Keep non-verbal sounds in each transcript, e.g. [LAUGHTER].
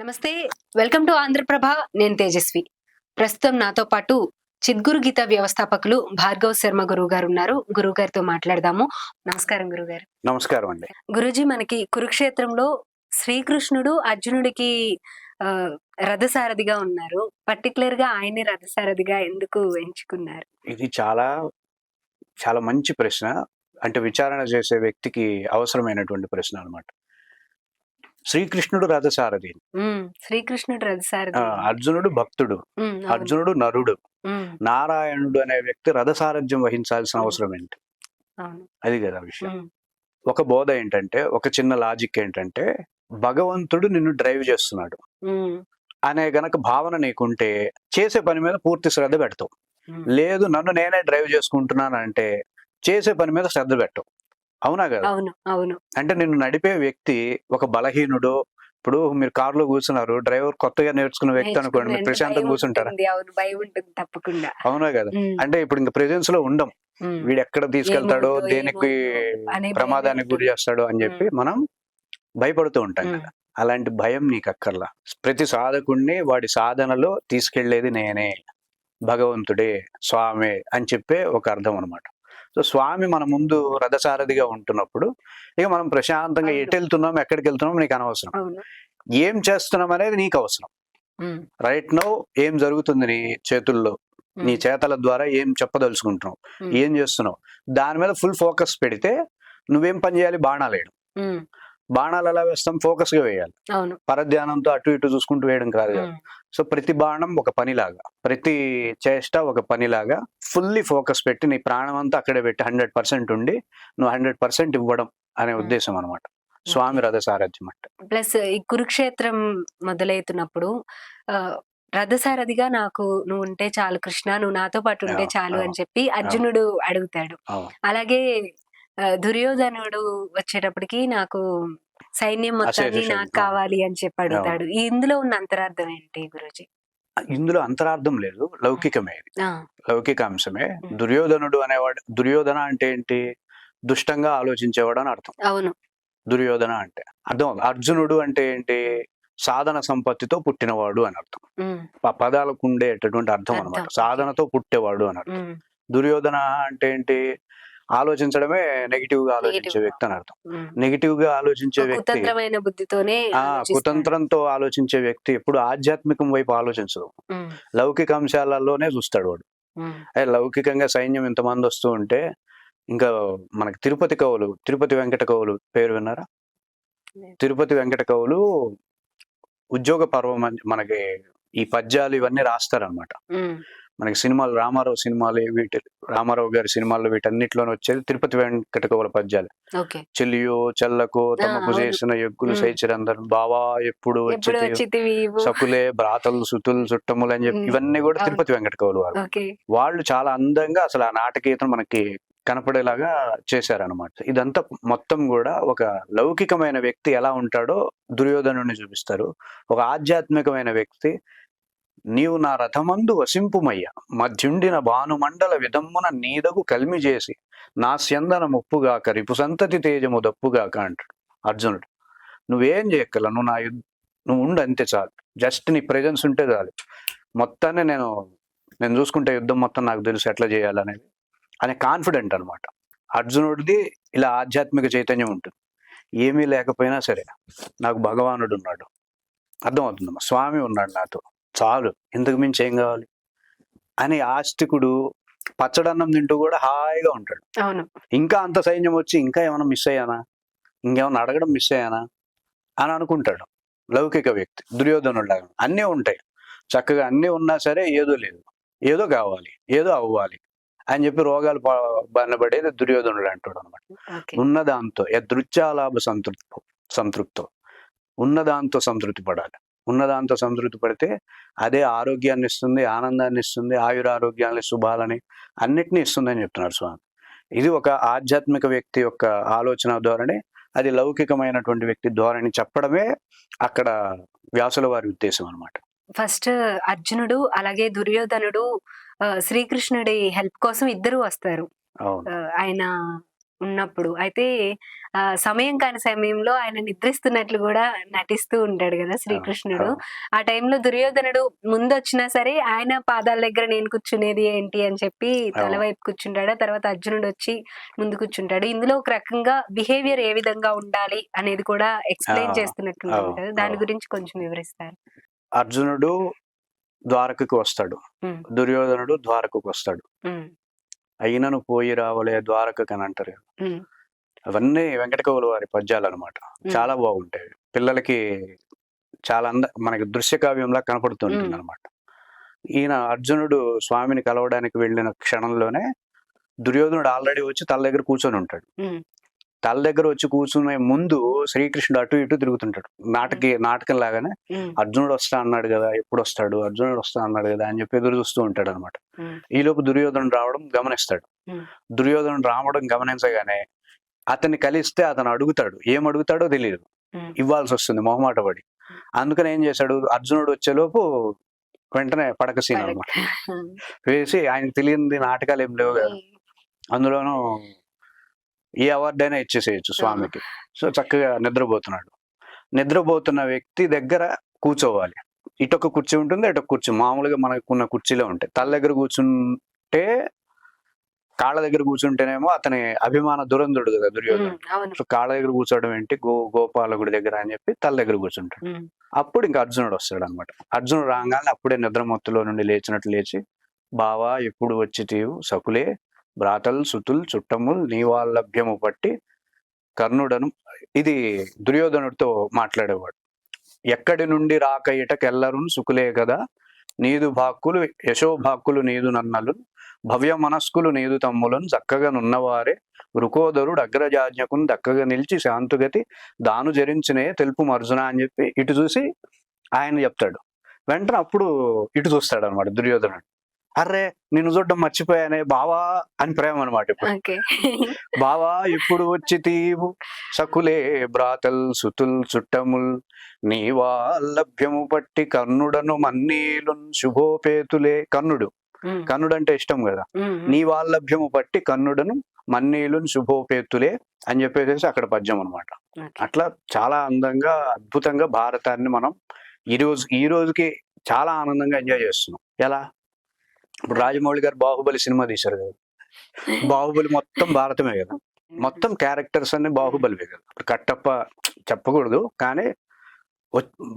నమస్తే welcome to Andhraprabha నేను తేజస్వి. ప్రస్తుతం నాతో పాటు చిద్గురు గీత వ్యవస్థాపకులు భార్గవ్ శర్మ గురువు గారు ఉన్నారు. గురువు గారితో మాట్లాడదాము. నమస్కారం గురువు గారు నమస్కారం అండి. గురుజీ మనకి కురుక్షేత్రంలో శ్రీకృష్ణుడు అర్జునుడికి రథసారథిగా ఉన్నారు. పర్టికులర్గా ఆయన్ని రథసారథిగా ఎందుకు ఎంచుకున్నారు? ఇది చాలా చాలా మంచి ప్రశ్న. అంటే విచారణ చేసే వ్యక్తికి అవసరమైనటువంటి ప్రశ్న అన్నమాట. శ్రీకృష్ణుడు రథసారథి. శ్రీకృష్ణుడు రథసారథి. అర్జునుడు భక్తుడు. అర్జునుడు నరుడు. నారాయణుడు అనే వ్యక్తి రథసారథ్యం వహించాల్సిన అవసరం ఏంటి? అది కదా విషయం. ఒక బోధ ఏంటంటే ఒక చిన్న లాజిక్ ఏంటంటే భగవంతుడు నిన్ను డ్రైవ్ చేస్తున్నాడు. అనే గనక భావన నీకుంటే చేసే పని మీద పూర్తి శ్రద్ధ పెడతావు. లేదు నన్ను నేనే డ్రైవ్ చేసుకుంటున్నాను అంటే చేసే పని మీద శ్రద్ధ పెట్టవు. అవునా కదా అవును అవును. అంటే నిన్ను నడిపే వ్యక్తి ఒక బలహీనుడు. ఇప్పుడు మీరు కారులో కూర్చున్నారు డ్రైవర్ కొత్తగా నేర్చుకున్న వ్యక్తి అనుకోండి మీరు ప్రశాంతంగా కూర్చుంటారా? ఉంటుంది, అవును భయం ఉంటుంది తప్పకుండా. అవునా కదా అంటే ఇప్పుడు ఇంకా ప్రెజెన్స్లో ఉండం. వీడు ఎక్కడ తీసుకెళ్తాడో దేనికి ప్రమాదానికి గురి. చేస్తాడో అని చెప్పి మనం భయపడుతూ ఉంటాం కదా. అలాంటి భయం నీకు అక్కర్లా. ప్రతి సాధకుణ్ణి వాడి సాధనలో తీసుకెళ్ళేది నేనే. భగవంతుడే స్వామి అని చెప్పే ఒక అర్థం అన్నమాట. సో స్వామి మన ముందు రథసారథిగా ఉంటున్నప్పుడు ఇక మనం ప్రశాంతంగా. ఎటు వెళ్తున్నాం ఎక్కడికి వెళ్తున్నాం నీకు అనవసరం. ఏం చేస్తున్నాం అనేది నీకు అవసరం. రైట్ నో ఏం జరుగుతుంది నీ చేతుల్లో? నీ చేతల ద్వారా ఏం చెప్పదలుచుకుంటున్నావు? ఏం చేస్తున్నావు? దాని మీద ఫుల్ ఫోకస్ పెడితే నువ్వేం పని చేయాలి? బాణాలు వేయడం. ఉమ్, బాణాలు ఎలా వేస్తాం? ఫోకస్గా వేయాలి. అవును. పరధ్యానంతో అటు ఇటు చూసుకుంటూ వేయడం కాదు సో ప్రతి బాణం ఒక పనిలాగా ప్రతి చేష్ట ఒక పనిలాగా ఫుల్లీ ఫోకస్ పెట్టి నీ ప్రాణం అంతా అక్కడే పెట్టి హండ్రెడ్ పర్సెంట్ ఉండి నువ్వు హండ్రెడ్ పర్సెంట్ ఇవ్వడం అనే. ఉద్దేశం అనమాట స్వామి రథ సారథ్యం అంటే. ప్లస్ ఈ కురుక్షేత్రం మొదలవుతున్నప్పుడు ఆ, రథసారథిగా నాకు నువ్వు ఉంటే చాలు కృష్ణ నువ్వు నాతో పాటు ఉంటే చాలు అని చెప్పి అర్జునుడు అడుగుతాడు. అలాగే ఆ, దుర్యోధనుడు వచ్చేటప్పటికి నాకు సైన్యం మొత్తాన్ని అశేష నాకు సైన్యం. కావాలి అని చెప్పి అడుగుతాడు. ఈ ఇందులో ఉన్న అంతరార్థం ఏంటి గురుజీ? ఇందులో అంతరార్థం లేదు లౌకికమే ఇది. ఆ, లౌకిక అంశమే. దుర్యోధనుడు అనేవాడు దుర్యోధన అంటే ఏంటి? దుష్టంగా ఆలోచించేవాడు అని అర్థం. అవును. దుర్యోధన అంటే. అర్థం అర్జునుడు అంటే ఏంటి? సాధన సంపత్తితో పుట్టినవాడు అని అర్థం. ఉమ్, ఆ పదాలకు ఉండేటటువంటి అర్థం అర్థం, అనమాట. సాధనతో పుట్టేవాడు అని అర్థం. ఉమ్, దుర్యోధన అంటే ఏంటి? ఆలోచించడమే నెగిటివ్గా ఆలోచించే. వ్యక్తి అని అర్థం. నెగిటివ్గా ఆలోచించే వ్యక్తి. బుద్ధితోనే. కుతంత్రంతో ఆలోచించే వ్యక్తి ఎప్పుడు ఆధ్యాత్మికం వైపు ఆలోచించదు లౌకిక అంశాలలోనే చూస్తాడు వాడు. అదే లౌకికంగా సైన్యం ఇంతమంది వస్తూ ఉంటే ఇంకా మనకి తిరుపతి కవులు తిరుపతి వెంకట కవులు పేరు విన్నారా. తిరుపతి వెంకట కవులు ఉద్యోగ పర్వం మనకి ఈ పద్యాలు ఇవన్నీ రాస్తారనమాట మనకి సినిమాలు రామారావు సినిమాలు వీటి రామారావు గారి సినిమాలు వీటన్నిటిలోనే వచ్చేది తిరుపతి వెంకట కవుల పద్యాలు చెల్లియో చెల్లకు తమకు. చేసిన ఎగ్గులు. సైచిరందరు బావా ఎప్పుడు. సకులే బ్రాతలు సుతులు చుట్టములు అని చెప్పి. ఇవన్నీ కూడా. తిరుపతి వెంకట కవులు వాళ్ళు వాళ్ళు చాలా అందంగా అసలు ఆ నాటకీయతను మనకి కనపడేలాగా చేశారనమాట ఇదంతా మొత్తం కూడా ఒక లౌకికమైన వ్యక్తి ఎలా ఉంటాడో దుర్యోధనుడిని చూపిస్తారు ఒక ఆధ్యాత్మికమైన వ్యక్తి నీవు నా రథమందు వసింపుమయ్య. మధ్యుండిన భానుమండల విధమ్మున నీదగు కలిమి చేసి నా స్యందన ముప్పుగాక రిపు సంతతి తేజము దప్పుగాక అంటాడు. అర్జునుడు నువ్వేం చేయక్కల? నువ్వు నా యుద్ధ నువ్వు ఉండు అంతే చాలు. జస్ట్ నీ ప్రెజెన్స్ ఉంటే చాలు. మొత్తాన్ని నేను నేను చూసుకుంటే యుద్ధం మొత్తం నాకు తెలుసు ఎట్లా చేయాలనేది. అనే కాన్ఫిడెంట్ అన్నమాట. అర్జునుడిది ఇలా ఆధ్యాత్మిక చైతన్యం ఉంటుంది. ఏమీ లేకపోయినా సరే నాకు భగవానుడు ఉన్నాడు. అర్థమవుతుందమ్మా? స్వామి ఉన్నాడు నాతో. చాలు ఇంతకు మించి ఏం కావాలి? అని ఆస్తికుడు పచ్చడన్నం తింటూ కూడా హాయిగా ఉంటాడు. అవును. ఇంకా అంత సైన్యం వచ్చి ఇంకా ఏమైనా మిస్ అయ్యానా? ఇంకేమైనా అడగడం మిస్ అయ్యానా? అని అనుకుంటాడు లౌకిక వ్యక్తి దుర్యోధనుడిలాగా అన్నీ ఉంటాయి. చక్కగా అన్నీ ఉన్నా సరే ఏదో లేదు. ఏదో కావాలి ఏదో అవ్వాలి అని చెప్పి రోగాలు బానబడేది దుర్యోధనుడు అంటాడు అనమాట ఓకే. ఉన్నదాంతో యదృచ్ఛాలాభ సంతృప్తి సంతృప్తో ఉన్నదాంతో సంతృప్తి పడాలి. ఉన్నదాంతో సంతృప్తి పడితే అదే ఆరోగ్యాన్ని ఇస్తుంది ఆనందాన్ని ఇస్తుంది ఆయురారోగ్యాన్ని శుభాలని అన్నిటినీ ఇస్తుందని చెప్తున్నారు స్వామి. ఇది ఒక ఆధ్యాత్మిక వ్యక్తి యొక్క ఆలోచన ధోరణి. అది లౌకికమైనటువంటి వ్యక్తి ధోరణి చెప్పడమే అక్కడ వ్యాసుల వారి ఉద్దేశం అనమాట ఫస్ట్ అర్జునుడు అలాగే దుర్యోధనుడు శ్రీకృష్ణుడి హెల్ప్ కోసం ఇద్దరు వస్తారు. ఆయన ఉన్నప్పుడు. అయితే సమయం కాని సమయంలో ఆయన నిద్రిస్తున్నట్లు కూడా నటిస్తూ ఉంటాడు కదా శ్రీకృష్ణుడు. ఆ టైంలో దుర్యోధనుడు ముందు వచ్చినా సరే ఆయన పాదాల దగ్గర నేను కూర్చునేది ఏంటి అని చెప్పి తల. వైపు కూర్చుంటాడు. తర్వాత అర్జునుడు వచ్చి ముందు కూర్చుంటాడు. ఇందులో ఒక రకంగా బిహేవియర్ ఏ విధంగా ఉండాలి అనేది కూడా ఎక్స్ప్లెయిన్ చేస్తున్నట్టు కదా. దాని. గురించి కొంచెం వివరిస్తారు? అర్జునుడు ద్వారకకు వస్తాడు. దుర్యోధనుడు ద్వారకకు వస్తాడు. అయినను పోయి రావలే ద్వారకకు అని అంటారు. అవన్నీ వెంకట కవుల వారి పద్యాలు అనమాట చాలా బాగుంటాయి. పిల్లలకి చాలా అంద మనకి దృశ్య కావ్యంలా కనపడుతుంటుంది. అనమాట ఈయన అర్జునుడు స్వామిని కలవడానికి వెళ్ళిన క్షణంలోనే దుర్యోధనుడు ఆల్రెడీ వచ్చి తల దగ్గర కూర్చొని ఉంటాడు. తల దగ్గర వచ్చి కూర్చునే ముందు శ్రీకృష్ణుడు అటు ఇటు తిరుగుతుంటాడు. నాటకి నాటకం లాగానే అర్జునుడు వస్తా అన్నాడు కదా ఎప్పుడు వస్తాడు అర్జునుడు వస్తా అన్నాడు కదా అని చెప్పి ఎదురు చూస్తూ ఉంటాడు అనమాట ఈలోపు దుర్యోధనుడు రావడం గమనిస్తాడు. దుర్యోధనుడు రావడం గమనించగానే అతన్ని కలిస్తే అతను అడుగుతాడు. ఏం అడుగుతాడో తెలియదు ఇవ్వాల్సి వస్తుంది మొహమాట పడి. అందుకని ఏం చేశాడు? అర్జునుడు వచ్చేలోపు వెంటనే పడక సీన్ అనమాట వేసి ఆయనకు తెలియని నాటకాలు ఏం లేవు కదా. అందులోనూ ఏ అవార్డు అయినా ఇచ్చేసేయచ్చు స్వామికి. సో చక్కగా నిద్రపోతున్నాడు. నిద్రపోతున్న వ్యక్తి దగ్గర కూర్చోవాలి. ఇటొక కుర్చీ ఉంటుంది ఇటొక కుర్చీ. మామూలుగా మనకున్న కుర్చీలో ఉంటాయి. తల దగ్గర కూర్చుంటే కాళ్ళ దగ్గర కూర్చుంటేనేమో అతని అభిమాన దురంధుడు కదా దుర్యోధనుడు. అవును. సో కాళ్ళ దగ్గర కూర్చోవడం ఏంటి? గో గోపాలకుడి దగ్గర అని చెప్పి తల దగ్గర కూర్చుంటాడు. అప్పుడు ఇంకా అర్జునుడు వస్తాడు అనమాట అర్జునుడు రాగానే అప్పుడే నిద్రమత్తులో నుండి లేచినట్లు లేచి బావా ఎప్పుడు వచ్చి తీవు? సకులే బ్రాతల్ సుతుల్ చుట్టముల్ నీవాల్లభ్యము పట్టి కర్ణుడను ఇది దుర్యోధనుడితో మాట్లాడేవాడు. ఎక్కడి నుండి రాక ఇటకెల్లరు సుకులే కదా నీదు భాక్కులు యశోభాక్కులు నీదు నన్నలు భవ్య మనస్కులు నీదు తమ్ములను చక్కగా నున్నవారే వృకోదరుడు అగ్రజాజ్ఞకును దక్కగా నిలిచి శాంతుగతి దాను జరించినే తెలుపు అర్జున అని చెప్పి ఇటు చూసి ఆయన చెప్తాడు. వెంటనే అప్పుడు ఇటు చూస్తాడు అనమాట దుర్యోధనుడు. అర్రే నిన్ను చూడడం మర్చిపోయానే బావా అని ప్రేమ అనమాట ఇప్పుడు. బావా ఇప్పుడు వచ్చి తీవు. సకులే బ్రాతల్ సుతుల్ చుట్టముల్ నీ లభ్యము పట్టి కర్ణుడను మన్నీలున్ శుభోపేతులే. కర్ణుడు. కర్ణుడు అంటే ఇష్టం కదా. నీ లభ్యము పట్టి కర్ణుడను మన్నీలున్ శుభోపేతులే అని చెప్పేసి అక్కడ పద్యం అనమాట. అట్లా చాలా అందంగా అద్భుతంగా భారతాన్ని మనం ఈ రోజు ఈ రోజుకి చాలా ఆనందంగా ఎంజాయ్ చేస్తున్నాం. ఎలా? ఇప్పుడు రాజమౌళి గారు బాహుబలి సినిమా తీశారు కదా. బాహుబలి మొత్తం భారతమే కదా. మొత్తం క్యారెక్టర్స్ అన్ని బాహుబలివే కదా. ఇప్పుడు కట్టప్ప చెప్పకూడదు కానీ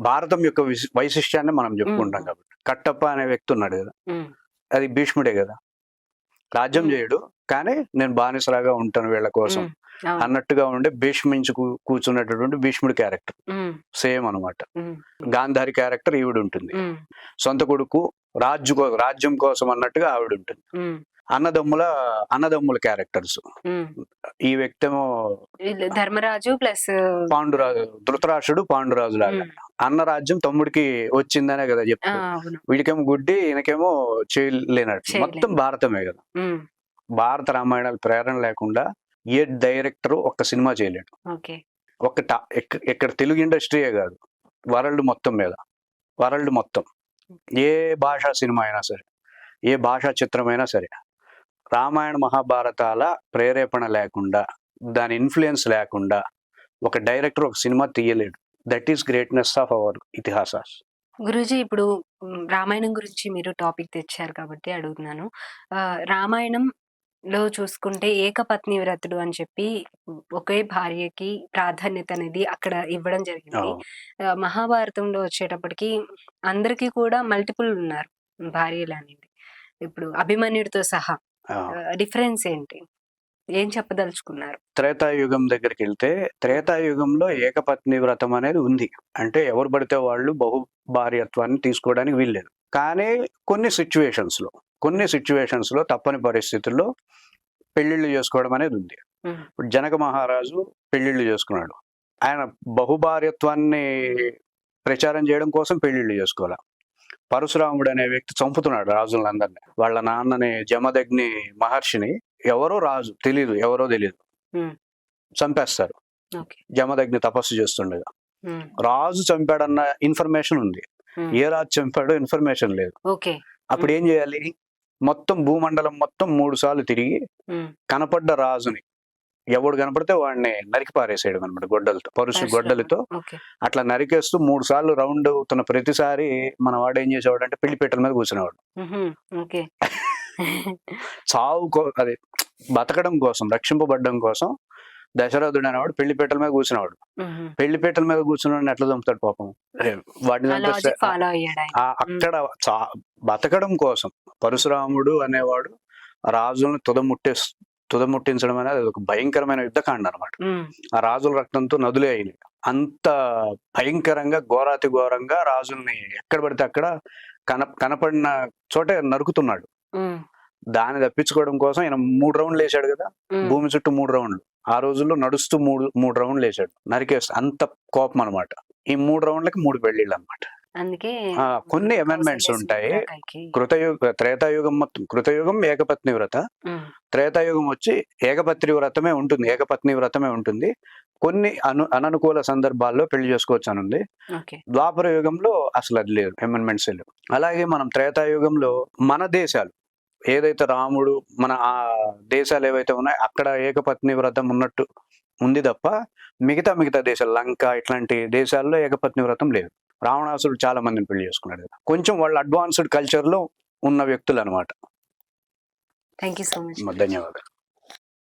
భారతం యొక్క విశి- వైశిష్ట్యాన్ని మనం చెప్పుకుంటాం. కాబట్టి. కట్టప్ప అనే వ్యక్తి ఉన్నాడు కదా. అది భీష్ముడే కదా. రాజ్యం. చేయడు కానీ నేను బానిసలాగా ఉంటాను వీళ్ళ కోసం. అన్నట్టుగా ఉండే భీష్మించి కూర్చున్నటువంటి భీష్ముడి క్యారెక్టర్ సేమ్ అన్నమాట ఉమ్, గాంధారి క్యారెక్టర్ ఈవిడ ఉంటుంది సొంత కొడుకు రాజ్య రాజ్యం కోసం అన్నట్టుగా ఆవిడ ఉంటుంది అన్నదమ్ముల అన్నదమ్ముల క్యారెక్టర్స్. ఈ వ్యక్తి ధర్మరాజు ప్లస్ పాండురాజు ధృతరాష్ట్రుడు పాండురాజు లాగా అన్న రాజ్యం తమ్ముడికి వచ్చిందనే కదా అవును. వీడికేమో గుడ్డి ఈయనకేమో చేయలేనట్టు. చేయలేను. మొత్తం భారతమే కదా. భారత రామాయణాలు ప్రేరణ లేకుండా ఏ డైరెక్టర్ ఒక్క సినిమా చేయలేడు. ఒక ఇక్కడ తెలుగు ఇండస్ట్రీయే కాదు. వరల్డ్ మొత్తం మీద. వరల్డ్ మొత్తం. ఏ భాషా సినిమా అయినా సరే ఏ భాషా చిత్రమైనా సరే రామాయణ మహాభారతాల ప్రేరేపణ లేకుండా దాని ఇన్ఫ్లుయెన్స్ లేకుండా ఒక డైరెక్టర్ ఒక cinema తీయలేడు. That is greatness of our ఇతిహాసాస్. గురూజీ ఇప్పుడు రామాయణం గురించి మీరు టాపిక్ తెచ్చారు కాబట్టి అడుగుతున్నాను. రామాయణం లో చూసుకుంటే ఏకపత్ని వ్రతుడు అని చెప్పి ఒకే భార్యకి ప్రాధాన్యత అనేది అక్కడ ఇవ్వడం జరిగింది. మహాభారతంలో వచ్చేటప్పటికి అందరికీ కూడా మల్టిపుల్ ఉన్నారు భార్యలు అనేది. ఇప్పుడు అభిమన్యుడితో సహా డిఫరెన్స్ ఏంటి? ఏం చెప్పదలుచుకున్నారు? త్రేతాయుగం దగ్గరికి వెళ్తే త్రేతాయుగంలో ఏకపత్ని వ్రతం అనేది ఉంది. అంటే ఎవరు పడితే వాళ్ళు బహు భార్యత్వాన్ని తీసుకోవడానికి వీల్లేదు. కానీ కొన్ని సిచ్యువేషన్స్లో కొన్ని సిచ్యువేషన్స్లో తప్పని పరిస్థితుల్లో పెళ్ళిళ్ళు చేసుకోవడం అనేది ఉంది. ఇప్పుడు జనక మహారాజు పెళ్ళిళ్ళు చేసుకున్నాడు. ఆయన బహుభార్యత్వాన్ని ప్రచారం చేయడం కోసం పెళ్ళిళ్ళు చేసుకోవాలి? పరశురాముడు అనే వ్యక్తి చంపుతున్నాడు రాజులందరినీ. వాళ్ళ నాన్నని జమదగ్ని మహర్షిని ఎవరో రాజు తెలియదు ఎవరో తెలియదు చంపేస్తారు. జమదగ్ని తపస్సు చేస్తుండగా. రాజు చంపాడన్న ఇన్ఫర్మేషన్ ఉంది. ఏ రాజు చంపాడో ఇన్ఫర్మేషన్ లేదు. అప్పుడు ఏం చేయాలి? మొత్తం భూమండలం మొత్తం మూడు సార్లు తిరిగి కనపడ్డ రాజుని. ఎవడు కనపడితే వాడిని నరికి పారేసేయడం అనమాట గొడ్డలతో పరుసు. గొడ్డలతో. అట్లా నరికేస్తూ మూడు సార్లు రౌండ్ అవుతున్న ప్రతిసారి మన వాడు ఏం చేసేవాడు అంటే పెళ్ళిపీటల మీద కూర్చునేవాడు. చావు [LAUGHS] అది బతకడం కోసం రక్షింపబడడం కోసం దశరథుడు అనేవాడు పెళ్ళిపీటల మీద కూర్చునేవాడు. మ్మ్హ్మ్. పెళ్ళిపీటల మీద కూర్చుని ఎట్లా చంపుతాడు పాపం? ఆ అక్కడ బతకడం కోసం పరశురాముడు అనేవాడు రాజులను తుదముట్టే తుదముట్టించడం అనేది అది ఒక భయంకరమైన యుద్ధకాండ అనమాట. ఆ రాజుల రక్తంతో నదులే అయినాయి. అంత భయంకరంగా ఘోరాతి ఘోరంగా రాజుల్ని ఎక్కడ పడితే అక్కడ కన కనపడిన చోటే నరుకుతున్నాడు. దాన్ని తప్పించుకోవడం కోసం ఆయన మూడు రౌండ్లు వేసాడు కదా. భూమి చుట్టూ మూడు రౌండ్లు. ఆ రోజుల్లో నడుస్తూ మూడు మూడు రౌండ్లు వేసాడు నరికేస్తూ అంత కోపం అనమాట ఈ మూడు రౌండ్లకి మూడు పెళ్ళిళ్ళు అనమాట అందుకే కొన్ని కౌసల్య ఉంటాయి. కృతయుగ త్రేతాయుగం మొత్తం కృతయుగం ఏకపత్ని వ్రత. త్రేతాయుగం వచ్చి ఏకపత్ని వ్రతమే ఉంటుంది ఏకపత్ని వ్రతమే ఉంటుంది. కొన్ని అను అననుకూల సందర్భాల్లో పెళ్ళి చేసుకోవచ్చు అని ఉంది ద్వాపర యుగంలో అసలు అది లేదు అమెండ్మెంట్స్ లేవు. అలాగే మనం త్రేతాయుగంలో మన దేశాలు ఏదైతే రాముడు మన ఆ దేశాలు ఏవైతే ఉన్నాయో అక్కడ ఏకపత్ని వ్రతం ఉన్నట్టు ఉంది తప్ప మిగతా మిగతా దేశాలు లంక ఇట్లాంటి దేశాల్లో ఏకపత్ని వ్రతం లేదు. రావణాసుడు చాలా మందిని పెళ్ళి చేసుకున్నాడు కదా. కొంచెం వాళ్ళు అడ్వాన్స్డ్ కల్చర్లో ఉన్న వ్యక్తులు అనమాట థ్యాంక్ యూ సో మచ్ ధన్యవాదాలు.